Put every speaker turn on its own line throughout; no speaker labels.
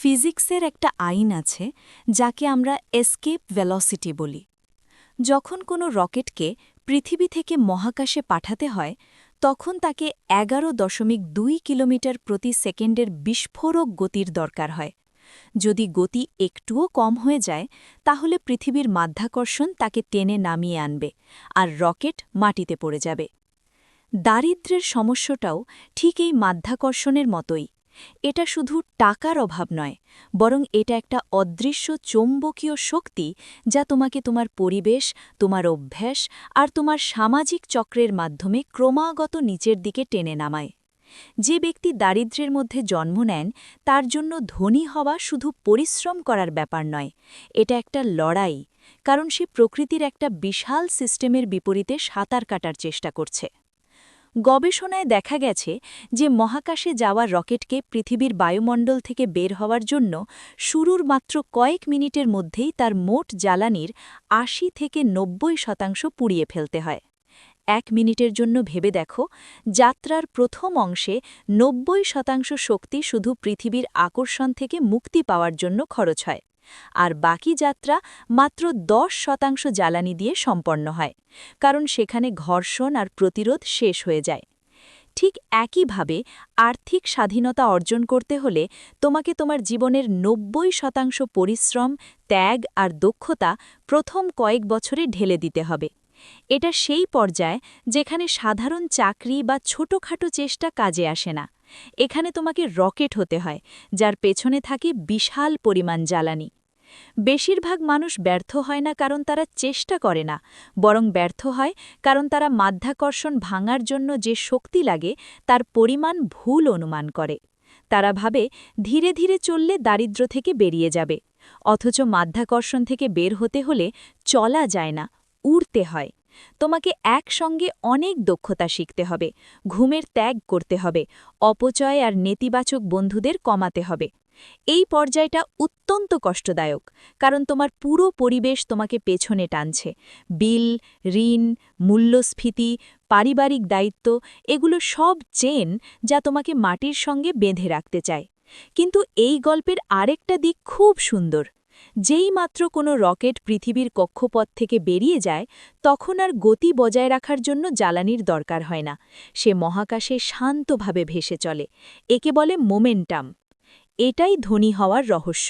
ফিজিক্সের একটা আইন আছে যাকে আমরা এসকেপ ভেলোসিটি বলি। যখন কোনো রকেটকে পৃথিবী থেকে মহাকাশে পাঠাতে হয়, তখন তাকে এগারো দশমিক দুই কিলোমিটার প্রতি সেকেন্ডের বিস্ফোরক গতির দরকার হয়। যদি গতি একটুও কম হয়ে যায়, তাহলে পৃথিবীর মাধ্যাকর্ষণ তাকে টেনে নামিয়ে আনবে আর রকেট মাটিতে পড়ে যাবে। দারিদ্র্যের সমস্যাটাও ঠিক এই মাধ্যাকর্ষণের মতোই। এটা শুধু টাকার অভাব নয়, বরং এটা একটা অদৃশ্য চৌম্বকীয় শক্তি যা তোমাকে তোমার পরিবেশ, তোমার অভ্যাস আর তোমার সামাজিক চক্রের মাধ্যমে ক্রমাগত নিচের দিকে টেনে নামায়। যে ব্যক্তি দারিদ্র্যের মধ্যে জন্ম নেন, তার জন্য ধনী হওয়া শুধু পরিশ্রম করার ব্যাপার নয়, এটা একটা লড়াই, কারণ সে প্রকৃতির একটা বিশাল সিস্টেমের বিপরীতে সাঁতার কাটার চেষ্টা করছে। গবেষণায় দেখা গেছে যে মহাকাশে যাওয়া রকেটকে পৃথিবীর বায়ুমণ্ডল থেকে বের হওয়ার জন্য শুরুর মাত্র কয়েক মিনিটের মধ্যেই তার মোট জ্বালানির আশি থেকে নব্বই শতাংশ পুড়িয়ে ফেলতে হয়। এক মিনিটের জন্য ভেবে দেখো, যাত্রার প্রথম অংশে নব্বই শতাংশ শক্তি শুধু পৃথিবীর আকর্ষণ থেকে মুক্তি পাওয়ার জন্য খরচ হয়। আর বাকি যাত্রা মাত্র দশ শতাংশ জ্বালানি দিয়ে সম্পন্ন হয়, কারণ সেখানে ঘর্ষণ আর প্রতিরোধ শেষ হয়ে যায়। ঠিক একইভাবে আর্থিক স্বাধীনতা অর্জন করতে হলে তোমাকে তোমার জীবনের নব্বই শতাংশ পরিশ্রম, ত্যাগ আর দক্ষতা প্রথম কয়েক বছরে ঢেলে দিতে হবে। এটা সেই পর্যায় যেখানে সাধারণ চাকরি বা ছোটখাটো চেষ্টা কাজে আসে না। এখানে তোমাকে রকেট হতে হয়, যার পেছনে থাকে বিশাল পরিমাণ জ্বালানি। বেশিরভাগ মানুষ ব্যর্থ হয় না কারণ তারা চেষ্টা করে না, বরং ব্যর্থ হয় কারণ তারা মাধ্যাকর্ষণ ভাঙার জন্য যে শক্তি লাগে তার পরিমাণ ভুল অনুমান করে। তারা ভাবে ধীরে ধীরে চললে দারিদ্র থেকে বেরিয়ে যাবে, অথচ মাধ্যাকর্ষণ থেকে বের হতে হলে চলা যায় না, উড়তে হয়। তোমাকে একসঙ্গে অনেক দক্ষতা শিখতে হবে, ঘুমের ত্যাগ করতে হবে, অপচয় আর নেতিবাচক বন্ধুদের কমাতে হবে। এই পর্যায়টা অত্যন্ত কষ্টদায়ক, কারণ তোমার পুরো পরিবেশ তোমাকে পেছনে টানছে। বিল, ঋণ, মূল্যস্ফীতি, পারিবারিক দায়িত্ব, এগুলো সব চেন যা তোমাকে মাটির সঙ্গে বেঁধে রাখতে চায়। কিন্তু এই গল্পের আরেকটা দিক খুব সুন্দর। যেই মাত্র কোনো রকেট পৃথিবীর কক্ষপথ থেকে বেরিয়ে যায়, তখন আর গতি বজায় রাখার জন্য জ্বালানির দরকার হয় না। সে মহাকাশে শান্তভাবে ভেসে চলে। একে বলে মোমেন্টাম। এটাই ধনী হওয়ার রহস্য।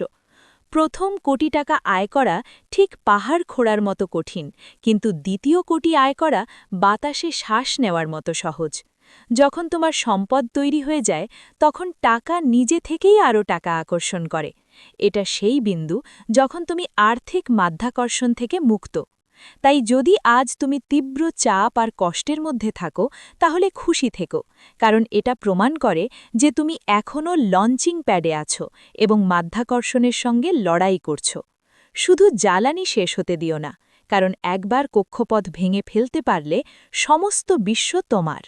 প্রথম কোটি টাকা আয় করা ঠিক পাহাড় খোড়ার মতো কঠিন, কিন্তু দ্বিতীয় কোটি আয় করা বাতাসে শ্বাস নেওয়ার মতো সহজ। যখন তোমার সম্পদ তৈরি হয়ে যায়, তখন টাকা নিজে থেকেই আরও টাকা আকর্ষণ করে। এটা সেই বিন্দু যখন তুমি আর্থিক মাধ্যাকর্ষণ থেকে মুক্ত। তাই যদি আজ তুমি তীব্র চাপ আর কষ্টের মধ্যে থাকো, তাহলে খুশি থেকো, কারণ এটা প্রমাণ করে যে তুমি এখনও লঞ্চিং প্যাডে আছো এবং মাধ্যাকর্ষণের সঙ্গে লড়াই করছ। শুধু জ্বালানি শেষ হতে দিও না, কারণ একবার কক্ষপথ ভেঙে ফেলতে পারলে সমস্ত বিশ্ব তোমার।